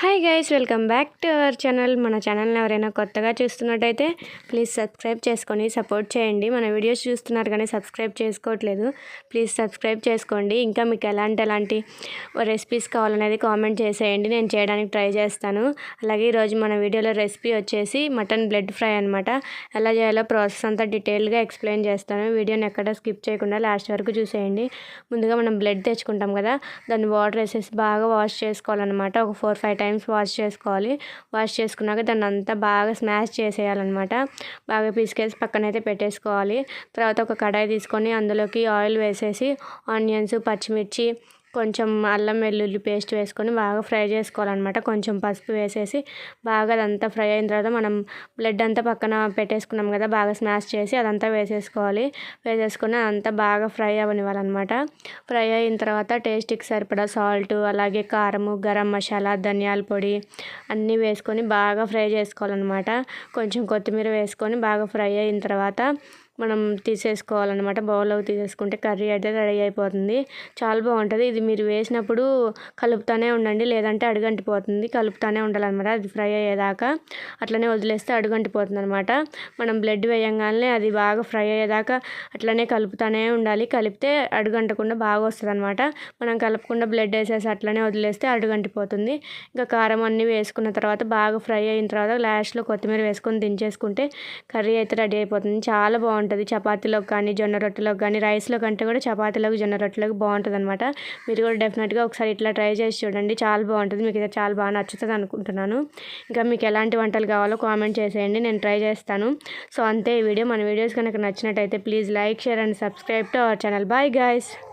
Hi guys welcome back to our channel మన ఛానల్ని ఎవరైనా కొత్తగా చూస్తున్నట్టయితే ప్లీజ్ సబ్స్క్రైబ్ చేసుకొని సపోర్ట్ చేయండి. మన వీడియోస్ చూస్తున్నారు కానీ సబ్స్క్రైబ్ చేసుకోవట్లేదు. ప్లీజ్ సబ్స్క్రైబ్ చేసుకోండి. ఇంకా మీకు ఎలాంటి ఎలాంటి రెసిపీస్ కావాలనేది కామెంట్ చేసేయండి. నేను చేయడానికి ట్రై చేస్తాను. అలాగే ఈరోజు మన వీడియోలో రెసిపీ వచ్చేసి మటన్ బ్లడ్ ఫ్రై అనమాట ఎలా చేయాలో ప్రాసెస్ అంతా డీటెయిల్గా ఎక్స్ప్లెయిన్ చేస్తాను. వీడియోని ఎక్కడ స్కిప్ చేయకుండా లాస్ట్ వరకు చూసేయండి. ముందుగా మనం బ్లడ్ తెచ్చుకుంటాం కదా దాన్ని వాటర్ వేసేసి బాగా వాష్ చేసుకోవాలన్నమాట. ఒక four five times times wash చేసుకోవాలి. వాష్ చేసుకున్నాక దాన్ని అంతా బాగా స్మాష్ చేసేయాలన్నమాట. బాగా పిసికేసి పక్కనైతే పెట్టేసుకోవాలి. తర్వాత ఒక కడాయి తీసుకొని అందులోకి ఆయిల్ వేసేసి ఆనియన్స్ పచ్చిమిర్చి కొంచెం అల్లం వెల్లుల్లి పేస్ట్ వేసుకొని బాగా ఫ్రై చేసుకోవాలన్నమాట. కొంచెం పసుపు వేసేసి బాగా అదంతా ఫ్రై అయిన తర్వాత మనం బ్లడ్ అంతా పక్కన పెట్టేసుకున్నాం కదా బాగా స్మాష్ చేసి అదంతా వేసేసుకోవాలి. వేసేసుకొని అదంతా బాగా ఫ్రై అవ్వనివ్వాలన్నమాట ఫ్రై అయిన తర్వాత టేస్ట్కి సరిపడా సాల్ట్ అలాగే కారము గరం మసాలా ధనియాల పొడి అన్నీ వేసుకొని బాగా ఫ్రై చేసుకోవాలన్నమాట. కొంచెం కొత్తిమీర వేసుకొని బాగా ఫ్రై అయిన తర్వాత మనం తీసేసుకోవాలన్నమాట. బౌల్లో తీసేసుకుంటే కర్రీ అయితే రెడీ అయిపోతుంది. చాలా బాగుంటుంది. ఇది మీరు వేసినప్పుడు కలుపుతూనే ఉండండి. లేదంటే అడుగంటిపోతుంది. కలుపుతూనే ఉండాలన్నమాట. అది ఫ్రై అయ్యేదాకా అట్లనే వదిలేస్తే అడుగంటిపోతుంది అనమాట మనం బ్లడ్ వేయంగానే అది బాగా ఫ్రై అయ్యేదాకా అట్లనే కలుపుతూనే ఉండాలి. కలిపితే అడుగంటకుండా బాగా వస్తుంది అనమాట మనం కలపకుండా బ్లడ్ వేసేసి అట్లనే వదిలేస్తే అడుగంటిపోతుంది. ఇంకా కారం అన్నీ వేసుకున్న తర్వాత బాగా ఫ్రై అయిన తర్వాత లాస్ట్లో కొత్తిమీర వేసుకొని దించేసుకుంటే కర్రీ అయితే రెడీ అయిపోతుంది. చాలా బాగుంటుంది. చపాతీలోకి కానీ జొన్న రొట్టెలోకి కానీ రైస్లో కంటే కూడా చపాతీలోకి జొన్న రొట్టెలోకి బాగుంటుంది అనమాట మీరు కూడా డెఫినెట్గా ఒకసారి ఇట్లా ట్రై చేసి చూడండి. చాలా బాగుంటుంది. మీకు అయితే చాలా బాగా నచ్చుతుంది అనుకుంటున్నాను. ఇంకా మీకు ఎలాంటి వంటలు కావాలో కామెంట్ చేసేయండి. నేను ట్రై చేస్తాను. సో అంతే ఈ వీడియో. మన వీడియోస్ కనుక నచ్చినట్టయితే please like share and subscribe to our channel. Bye guys.